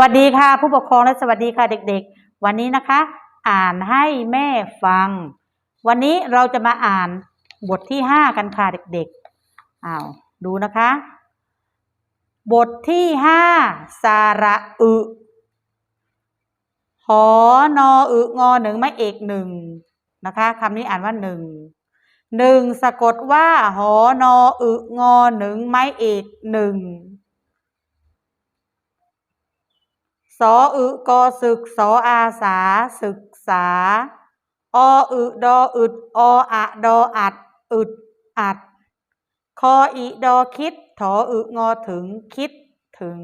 วัสดีค่ะ ผู้ปกครองและสวัสดีค่ะเด็กๆ วันนี้นะคะ อ่านให้แม่ฟัง วันนี้เราจะมาอ่านบทที่ห้ากันค่ะเด็กๆอ้าวดูนะคะ บทที่ห้าสาระอึหอนออึงอหนึ่งไม่เอกหนึ่งนะคะคำนี้อ่านว่าหนึ่งหนึ่งสะกดว่าหอนออึงอหนึ่งไม้เอกหนึ่ง สออึกอศึกสออาสาศึกษา ออึดออึดออะดออัดอึดอัด คออีดอคิดถออึงอถึงคิดถึง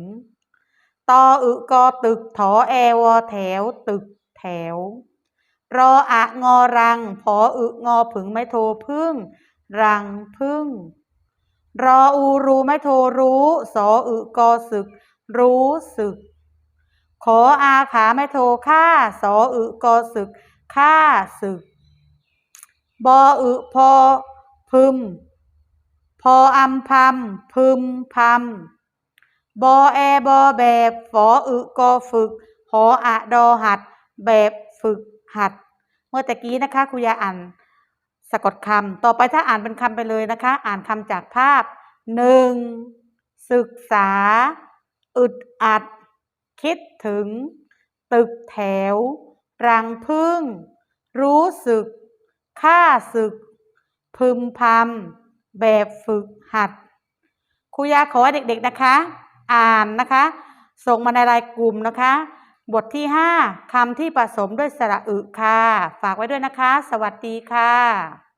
ตออึกอตึกถอแอวอแถวตึกแถว รออะงอรังพออึงอผึงไม่โทพึ่ง รังพึ่ง รออูรูไม่โทรู้ สออึกอศึก รู้สึก ขออาขาไม่โทค่าสออึกอศึกค่าศึก บออึพอพึม พออัมพัมพึมพำบอแอบอแบบฝออึกอฝึก หออะดอหัด แบบฝึกหัด เมื่อตะกี้นะคะครูยาอ่านสะกดคำต่อไปถ้าอ่านเป็นคำไปเลยนะคะ อ่านคำจากภาพหนึ่งศึกษา อึดอัด คิดถึง ตึกแถว รังพึ่ง รู้สึก ค่าศึก พึมพำ แบบฝึกหัด ครูยาขอให้เด็กๆนะคะ อ่านนะคะ ส่งมาในรายกลุ่มนะคะ บทที่ 5คำที่ผสมด้วยสระอึค่ะ ฝากไว้ด้วยนะคะ สวัสดีค่ะ